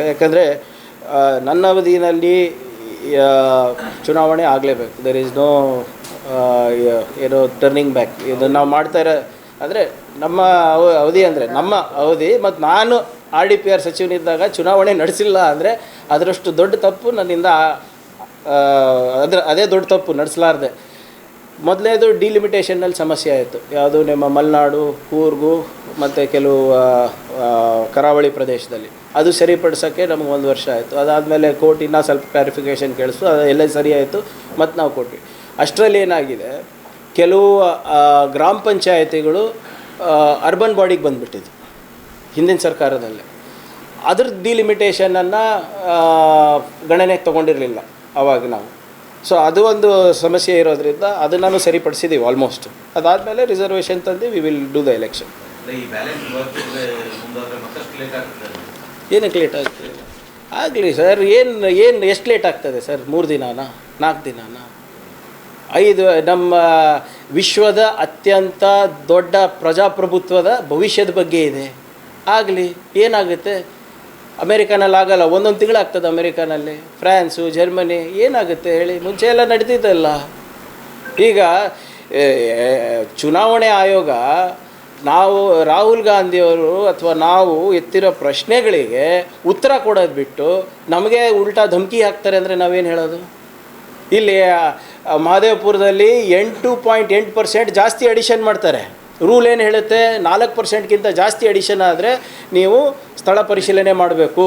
ಯಾಕಂದರೆ ನನ್ನ ಅವಧಿಯಲ್ಲಿ ಚುನಾವಣೆ ಆಗಲೇಬೇಕು. ದೆರ್ ಈಸ್ ನೋ ಏನೋ ಟರ್ನಿಂಗ್ ಬ್ಯಾಕ್ ಇದು ನಾವು ಮಾಡ್ತಾ ಇರೋ, ಅಂದರೆ ನಮ್ಮ ಅವ- ಅವಧಿ ಅಂದರೆ ನಮ್ಮ ಅವಧಿ, ಮತ್ತು ನಾನು ಆರ್ ಡಿ ಪಿ ಆರ್ ಸಚಿವನಿದ್ದಾಗ ಚುನಾವಣೆ ನಡೆಸಿಲ್ಲ ಅಂದರೆ ಅದರಷ್ಟು ದೊಡ್ಡ ತಪ್ಪು ನನ್ನಿಂದ ಅದರ, ಅದೇ ದೊಡ್ಡ ತಪ್ಪು ನಡೆಸಲಾರ್ದೆ. ಮೊದಲನೇದು ಡಿಲಿಮಿಟೇಷನ್ನಲ್ಲಿ ಸಮಸ್ಯೆ ಆಯಿತು. ಯಾವುದು ನಿಮ್ಮ ಮಲೆನಾಡು, ಕೂರ್ಗು, ಮತ್ತು ಕೆಲವು ಕರಾವಳಿ ಪ್ರದೇಶದಲ್ಲಿ. ಅದು ಸರಿಪಡಿಸೋಕ್ಕೆ ನಮಗೆ ಒಂದು ವರ್ಷ ಆಯಿತು. ಅದಾದಮೇಲೆ ಕೋರ್ಟ್ ಇನ್ನೂ ಸ್ವಲ್ಪ ಕ್ಲಾರಿಫಿಕೇಷನ್ ಕೇಳಿಸ್ತು. ಅದು ಎಲ್ಲ ಸರಿ ಆಯಿತು. ಮತ್ತು ನಾವು ಕೊಟ್ವಿ. ಅಷ್ಟರಲ್ಲಿ ಏನಾಗಿದೆ? ಕೆಲವು ಗ್ರಾಮ ಪಂಚಾಯತಿಗಳು ಅರ್ಬನ್ ಬಾಡಿಗೆ ಬಂದುಬಿಟ್ಟಿದ್ದು ಹಿಂದಿನ ಸರ್ಕಾರದಲ್ಲೇ. ಅದ್ರ ಡಿಲಿಮಿಟೇಷನನ್ನು ಗಣನೆಗೆ ತೊಗೊಂಡಿರಲಿಲ್ಲ ಅವಾಗ ನಾವು. ಸೊ ಅದು ಒಂದು ಸಮಸ್ಯೆ ಇರೋದ್ರಿಂದ ಅದನ್ನು ಸರಿಪಡಿಸಿದ್ದೀವಿ ಆಲ್ಮೋಸ್ಟ್ ಅದಾದಮೇಲೆ ರಿಸರ್ವೇಷನ್ ತಂದು we will do the election ಏನಕ್ಕೆ ಲೇಟ್ ಆಗ್ತದೆ? ಆಗಲಿ ಸರ್ ಏನು ಏನು, ಎಷ್ಟು ಲೇಟ್ ಆಗ್ತದೆ ಸರ್ ಮೂರು ದಿನಾನ? ನಾಲ್ಕು ದಿನಾನ? ಐದು, ನಮ್ಮ ವಿಶ್ವದ ಅತ್ಯಂತ ದೊಡ್ಡ ಪ್ರಜಾಪ್ರಭುತ್ವದ ಭವಿಷ್ಯದ ಬಗ್ಗೆ ಇದೆ. ಆಗಲಿ, ಏನಾಗುತ್ತೆ? ಅಮೇರಿಕಾನಲ್ಲಿ ಆಗಲ್ಲ, ಒಂದೊಂದು ತಿಂಗಳಾಗ್ತದೆ ಅಮೇರಿಕಾನಲ್ಲಿ. ಫ್ರಾನ್ಸು, ಜರ್ಮನಿ, ಏನಾಗುತ್ತೆ ಹೇಳಿ? ಮುಂಚೆ ಎಲ್ಲ ನಡೀತಿದ್ದಲ್ಲ. ಈಗ ಚುನಾವಣೆ ಆಯೋಗ ನಾವು ರಾಹುಲ್ ಗಾಂಧಿಯವರು ಅಥವಾ ನಾವು ಎತ್ತಿರೋ ಪ್ರಶ್ನೆಗಳಿಗೆ ಉತ್ತರ ಕೊಡೋದು ಬಿಟ್ಟು ನಮಗೆ ಉಲ್ಟಾ ಧಮಕಿ ಹಾಕ್ತಾರೆ ಅಂದರೆ ನಾವೇನು ಹೇಳೋದು? ಇಲ್ಲಿ ಮಹದೇವಪುರದಲ್ಲಿ ಎಂಟು ಪಾಯಿಂಟ್ ಎಂಟು ಪರ್ಸೆಂಟ್ ಜಾಸ್ತಿ ಅಡಿಷನ್ ಮಾಡ್ತಾರೆ. ರೂಲ್ ಏನು ಹೇಳುತ್ತೆ? ನಾಲ್ಕು ಪರ್ಸೆಂಟ್ಗಿಂತ ಜಾಸ್ತಿ ಅಡಿಷನ್ ಆದರೆ ನೀವು ಸ್ಥಳ ಪರಿಶೀಲನೆ ಮಾಡಬೇಕು.